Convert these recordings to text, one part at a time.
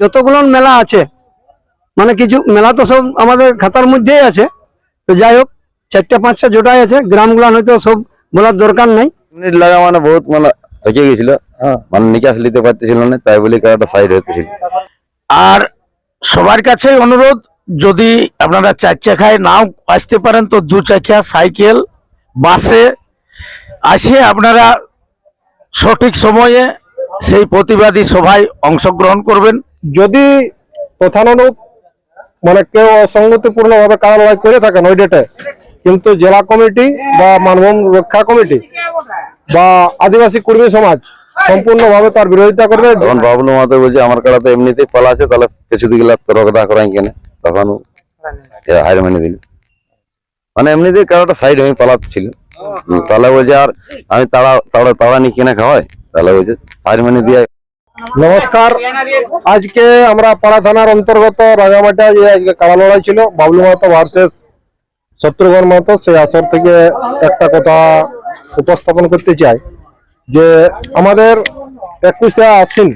যতগুলো মেলা আছে মানে কিছু মেলা তো সব আমাদের খাতার মধ্যেই আছে। তো যাই হোক চারটা পাঁচটা জোটাই আছে গ্রামগুলান হয়তো সব বলার দরকার নাই। লাগা মানে বহুত মানে থেকে গেছিল। মানে নিকাশ নিতে পারতেছিল না তাই বলে একটা সাইড হতেছিল আর সবার কাছে অনুরোধ যদি আপনারা চার চাকায় নাও আসতে পারেন তো দু চাকা সাইকেল বাসে আসে আপনারা সঠিক সময়ে সেই প্রতিবাদী সভায় অংশগ্রহণ করবেন। যদি তথানুরূপ মানে কেউ অসঙ্গতিপূর্ণ ভাবে কারা থাকেন ওই ডেটে কিন্তু জেলা কমিটি বা মানভূম রক্ষা কমিটি বা আদিবাসী কর্মী সমাজ সম্পূর্ণভাবে তার বিরোধিতা করবে। তখন বাবলু মাতো বলছে আমার কাড়া তো এমনিতেই পালা আছে তাহলে কিছু দিকে রকদা করাই কেন? তখন হাইর মানে দিল মানে এমনিতেই কারাটা সাইড হয়ে পালাচ্ছিল। হুম, তাহলে বলছে আর আমি তাড়া তাড়া তাড়া নিয়ে কিনে খাওয়াই? তাহলে বলছে হাইর মানে দিয়ে নমস্কার। আজকে আমরা পাড়া থানার অন্তর্গত রাজামাটা যে আজকে কাড়া লড়াই ছিল, বাবলু মাহাতো ভার্সেস শত্রুঘ্ন মাহাতো, সেই আসর থেকে একটা কথা উপস্থাপন করতে চাই, যে আমাদের একুশে আশ্বিন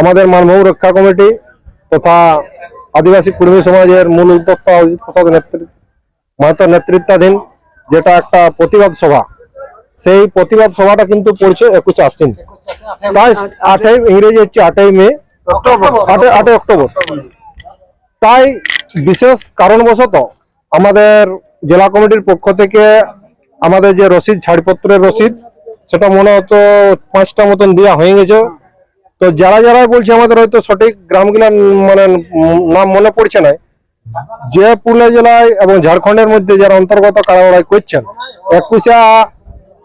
আমাদের মানভূম রক্ষা কমিটি তথা আদিবাসী কর্মী সমাজের মূল উদ্যোক্তা অজিত প্রসাদ নেতৃত্ব মাহাতো নেতৃত্বাধীন যেটা একটা প্রতিবাদ সভা, সেই প্রতিবাদ সভাটা কিন্তু পড়ছে একুশে আশ্বিন। তাই আটই ইংরেজি হচ্ছে আটই মে। আটই আটই অক্টোবর। তাই বিশেষ কারণবশত আমাদের জেলা কমিটির পক্ষ থেকে আমাদের যে রসিদ ছাড়পত্রের রসিদ সেটা মনে হতো পাঁচটা মতন দেওয়া হয়ে গেছে। তো যারা যারা বলছে আমাদের হয়তো সঠিক গ্রামগুলা মানে নাম মনে পড়ছে না। যে পুরুলিয়া জেলায় এবং ঝাড়খণ্ডের মধ্যে যারা অন্তর্গত কারাবড়াই করছেন একুশে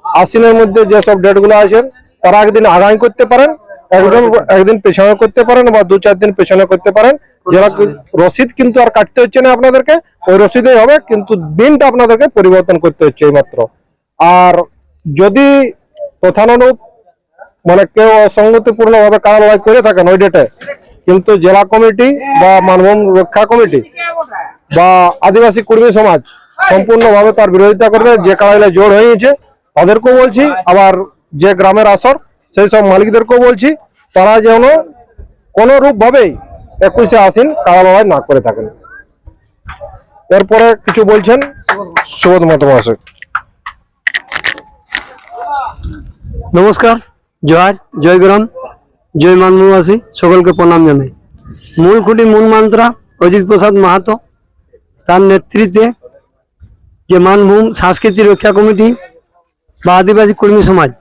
আশ্বিনের মধ্যে যেসব ডেটগুলো আছেন তারা একদিন আগামী করতে পারেন একদিন একদিন পেছনে করতে পারেন বা দু চার দিন পেছনে করতে পারেন। যারা রসিদ কিন্তু আর কাটতে হচ্ছে না আপনাদেরকে, ওই রসিদেই হবে, কিন্তু দিনটা আপনাদেরকে পরিবর্তন করতে হচ্ছে এই মাত্র আর যদি তথানুরূপ মানে কেউ অসঙ্গতিপূর্ণ ভাবে কারা থাকেন ওই ডেটে কিন্তু জেলা কমিটি বা মানভূম রক্ষা কমিটি বা আদিবাসী কর্মী সমাজ সম্পূর্ণভাবে তার বিরোধিতা করবে, যে কারাইলে জোর হয়েছে তাদেরকেও বলছি, আবার যে গ্রামের আসর, সেই সব মালিকদেরকেও বলছি, তারা যেন কোনো রূপ একুশে আসিন লড়াই না করে থাকেন। এরপরে কিছু বলছেন সুবোধ মতো মহাশয় নমস্কার, জয় জয়গ্রাম জয় মানবাসী সকলকে প্রণাম জানাই। মূল খুঁটি, মূল মন্ত্রা, অজিত প্রসাদ মাহাতো, তার নেতৃত্বে যে মানভূম সাংস্কৃতিক রক্ষা কমিটি বা আদিবাসী কর্মী সমাজ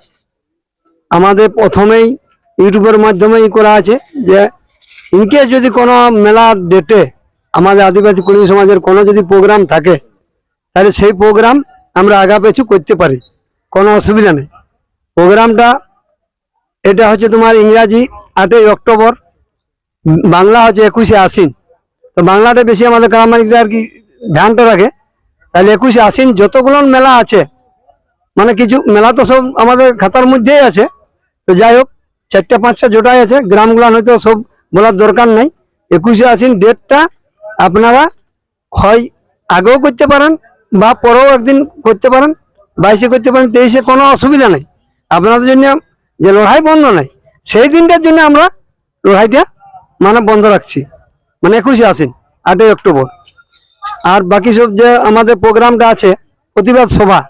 আমাদের প্রথমেই ইউটিউবের মাধ্যমেই করা আছে যে ইনকেস যদি কোনো মেলার ডেটে আমাদের আদিবাসী কর্মী সমাজের কোনো যদি প্রোগ্রাম থাকে, তাহলে সেই প্রোগ্রাম আমরা আগা পেছু করতে পারি। কোনো অসুবিধা নেই। প্রোগ্রামটা এটা হচ্ছে তোমার ইংরাজি আটই অক্টোবর, বাংলা হচ্ছে একুশে আশ্বিন। তো বাংলাটা বেশি আমাদের গ্রামারিকরা আর কি ধ্যানটা রাখে। তাহলে একুশে আশ্বিন যতগুলো মেলা আছে মানে কিছু মেলা তো সব আমাদের খাতার মধ্যেই আছে। তো যাই হোক, চারটা, পাঁচটা জোটাই আছে গ্রামগুলান হয়তো সব বলার দরকার নাই। একুশে আশ্বিন ডেটটা আপনারা হয় আগেও করতে পারেন বা পরেও একদিন করতে পারেন, বাইশে করতে পারেন, তেইশে কোনো অসুবিধা নেই। আপনাদের জন্য যে লড়াই বন্ধ নাই, সেই দিনটার জন্য আমরা লড়াইটা মানে বন্ধ রাখছি। মানে একুশে আসেন আটই অক্টোবর। আর বাকি সব যে আমাদের প্রোগ্রামটা আছে, প্রতিবাদ সভা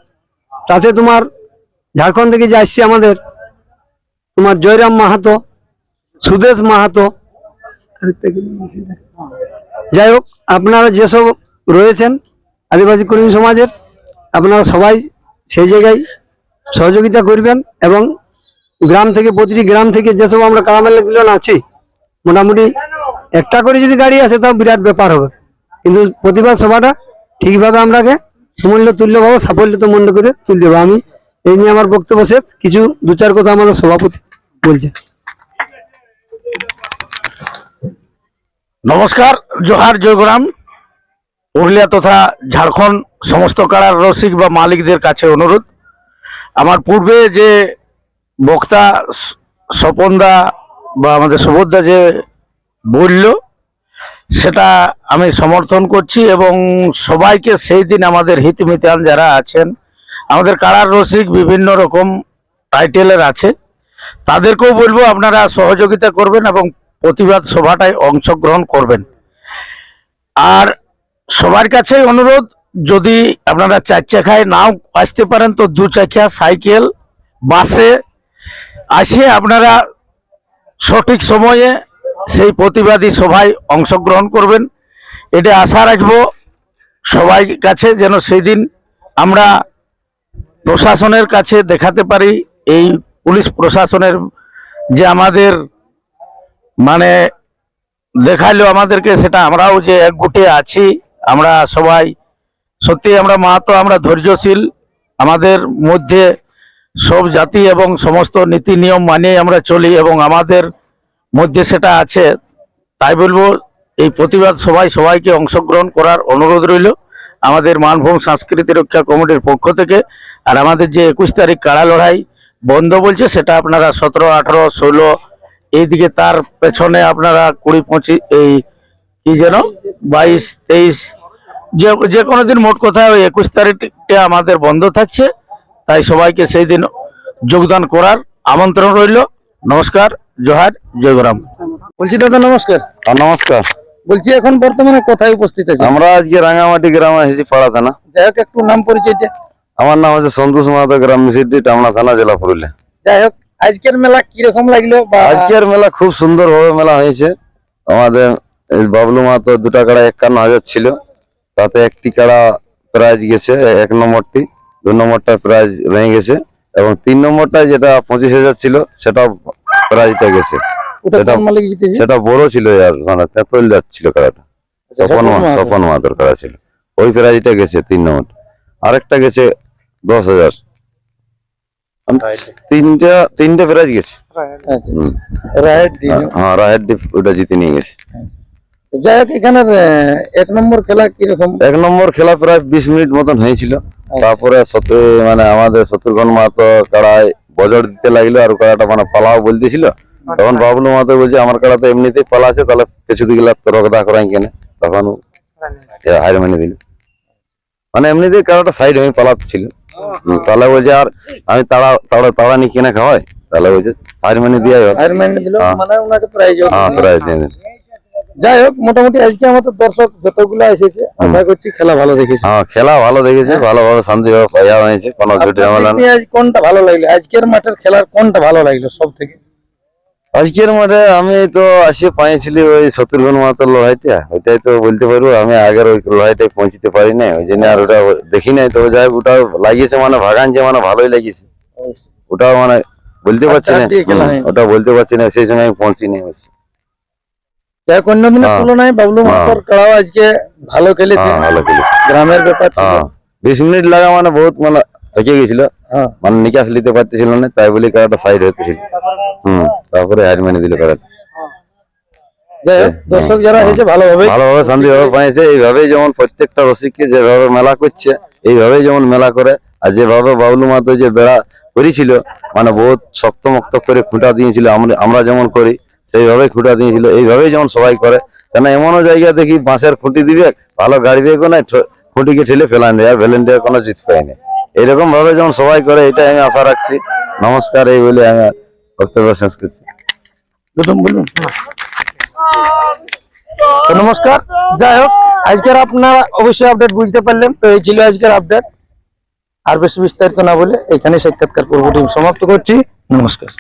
তাতে তোমার ঝাড়খণ্ড থেকে যে আসছে আমাদের, তোমার জয়রাম মাহাতো, সুদেশ মাহাতো। যাই হোক, আপনারা যেসব রয়েছেন আদিবাসী কর্মী সমাজের, আপনারা সবাই সেই জায়গায় সহযোগিতা করবেন এবং গ্রাম থেকে, প্রতিটি গ্রাম থেকে যেসব আমরা কারামেলা আছি, মোটামুটি একটা করে যদি গাড়ি আসে, তাও বিরাট ব্যাপার হবে। কিন্তু প্রতিবাদ সভাটা ঠিকভাবে আমরাকে সমূল্য তুল্যভাবে সাফল্য তো মনে করে তুলতে হবে। আমি এই নিয়ে আমার বক্তব্য শেষ। কিছু দু চার কথা আমাদের সভাপতি বলছে নমস্কার, জোহার জয়গ্রাম। পুরুলিয়া তথা ঝাড়খণ্ড সমস্ত কারার রসিক বা মালিকদের কাছে অনুরোধ। আমার পূর্বে যে বক্তা স্বপনদা বা আমাদের সুভদ্রা যে বলল, সেটা আমি সমর্থন করছি এবং সবাইকে সেই দিন আমাদের হিতমিতান যারা আছেন, আমাদের কারার রসিক বিভিন্ন রকম টাইটেলের আছে, তাদেরকেও বলব আপনারা সহযোগিতা করবেন এবং প্রতিবাদ সভাটায় অংশগ্রহণ করবেন। আর সবার কাছে অনুরোধ, যদি আপনারা চার চাকায় নাও আসতে পারেন তো দু সাইকেল, বাসে আসে আপনারা সঠিক সময়ে সেই প্রতিবাদী সভায় অংশগ্রহণ করবেন। এটা আশা রাখব সবাই কাছে যেন সেই দিন আমরা প্রশাসনের কাছে দেখাতে পারি, এই পুলিশ প্রশাসনের যে আমাদের মানে দেখাইলো আমাদেরকে, সেটা আমরাও যে একগুটে আছি, আমরা সবাই সত্যি আমরা মাহাতো, আমরা ধৈর্যশীল, আমাদের মধ্যে সব জাতি এবং সমস্ত নীতি নিয়ম মানিয়ে আমরা চলি এবং আমাদের মধ্যে সেটা আছে, তাই বলব এই প্রতিবাদ সবাই সবাইকে অংশগ্রহণ করার অনুরোধ রইল আমাদের মানভূম সংস্কৃতি রক্ষা কমিটির পক্ষ থেকে। আর আমাদের যে একুশ তারিখ কাড়া লড়াই বন্ধ বলছে সেটা আপনারা সতেরো আঠারো ষোলো এইদিকে তার পেছনে আপনারা কুড়ি পঁচিশ এই কি যেন বাইশ তেইশ যে যে কোনো দিন মোট কথা ওই একুশ তারিখটা আমাদের বন্ধ থাকছে। তাই সবাইকে সেই দিন যোগদান করার আমন্ত্রণ রইল। নমস্কার জোহার জয়গ্রাম বলছি দাদা নমস্কার। আর নমস্কার। বলছি এখন বর্তমানে কোথায় উপস্থিত আছে আমরা আজকে রাঙামাটি গ্রামে এসেছি পাড়া থানা। যাই হোক একটু নাম পরিচয়টা আমার নাম হচ্ছে সন্তোষ মাহাতো গ্রাম মিসিডি টামনা থানা জেলা পুরুলিয়া। যাই হোক আজকের মেলা কীরকম লাগল বা আজকের মেলা খুব সুন্দর ভাবে মেলা হয়েছে। আমাদের বাবলু মাহাতো দুটা কাড়া একান্ন হাজার ছিল। তাতে একটি কাড়া প্রাইজ গেছে এক নম্বরটি দু নম্বরটা প্রাইজ ভেঙে গেছে এবং তিন নম্বরটা যেটা পঁচিশ হাজার ছিল সেটা প্রাইজটা গেছে। সেটা- বড় ছিল মানে তেতল যাচ্ছিল কাড়াটা স্বপন মা- স্বপন কাড়া ছিল। ওই প্রাইজটা গেছে তিন নম্বর। আরেকটা গেছে দশ হাজার। তিনটা তিনটে প্রাইজ গেছে। আচ্ছা। দিল হ্যাঁ রাহের ডিপ ওটা জিতে নিয়ে গেছে। যাই হোক এখানের এক নম্বর খেলা কীরকম? এক নম্বর খেলা প্রায় বিশ মিনিট মতন হয়েছিল। তারপরে মানে আমাদের শত্রুঘ্ন মাহাতো কাড়ায় বজর দিতে লাগল আর কাড়াটা মানে পালাও বলতেছিল। তখন বাবলু মাহাতো বলছে আমার কাড়া তো এমনিতেই পালা আছে তাহলে কিছু দিকে রকদা করাই কেনে। তখন হাইর মানে দিল। মানে এমনিতেই কাড়াটা সাইড হয়ে পালাচ্ছিল। তাহলে বলছে আর আমি তাড়া তাড়া তাড়া নিয়ে কিনে খাওয়াই? তাহলে বলছে হাইর মানে দিয়ে দিল হ্যাঁ। মানে ওনাকে প্রাইজ হ্যাঁ দিয়ে দিন। যাই হোক মোটামুটি আজকে আমাদের দর্শক যতগুলো এসেছে আশা করছি খেলা ভালো দেখেছি। হ্যাঁ খেলা ভালো দেখেছে ভালোভাবে শান্তিভাবে হয়েছে কোনো ঝুটি ঝামেলা আজ কোনটা ভালো লাগল? আজকের মাঠের খেলার কোনটা ভালো লাগল সব থেকে আজকের মাঠে আমি তো আসে পাইছিলি ওই শত্রুঘ্ন মাতার লড়াইটা ওইটাই তো বলতে পারব আমি আগের ওই লড়াইটাই পৌঁছতে পারি না ওই জন্য আর ওটা দেখি নাই। তো যাই হোক ওটা লাগিয়েছে মানে ভাগানছে মানে ভালোই লাগিয়েছে। ওটা মানে বলতে পারছি না। আচ্ছা, দিয়ে খেলা হুম, হয়নি। ওটা বলতে পারছি না সেই সময় আমি পৌঁছি নি যাই হোক অন্য দিনের হ্যাঁ। তুলনায় বাবলু হ্যাঁ। মাস্টার খেলাও আজকে ভালো খেলেছে। হ্যাঁ ভালো খেলেছে। গ্রামের ব্যাপার ছিল। হ্যাঁ। বিশ মিনিট লাগা মানে বহুত মানে থেকে গেছিল। হ্যাঁ। মানে নিকাশ নিতে পারতেছিল না তাই বলি কারাটা সাইড হতেছিল হম তারপরে হার মেনে দিল কারাটা দর্শক যারা এসেছে ভালোভাবে ভালোভাবে শান্তিভাবে পাইছে এইভাবেই যেমন প্রত্যেকটা রসিককে যেভাবে মেলা করছে এইভাবেই যেমন মেলা করে। আর যেভাবে বাবলু মাতো যে বেড়া করেছিল মানে বহুত শক্ত মক্ত করে খুঁটা দিয়েছিল আমরা যেমন করি সেইভাবেই খুঁটা দিয়েছিল এইভাবেই যেমন সবাই করে। কেন এমনও জায়গা দেখি বাঁশের খুঁটি দিবে ভালো গাড়ি বেগও নাই খুঁটিকে ঠেলে ফেলান দেয় আর ভ্যালেন্টিয়ার কোনো জিত পায়নি এরকম ভাবে যেমন সবাই করে, এটাই আমি আশা রাখছি। নমস্কার, এই বলে আমি বক্তব্য শেষ করছি। নমস্কার। যাই হোক, আজকের আপনারা অবশ্যই আপডেট বুঝতে পারলেন। তো এই ছিল আজকের আপডেট আর বেশি বিস্তারিত না বলে এখানে সাক্ষাৎকার পর্বটি সমাপ্ত করছি। নমস্কার।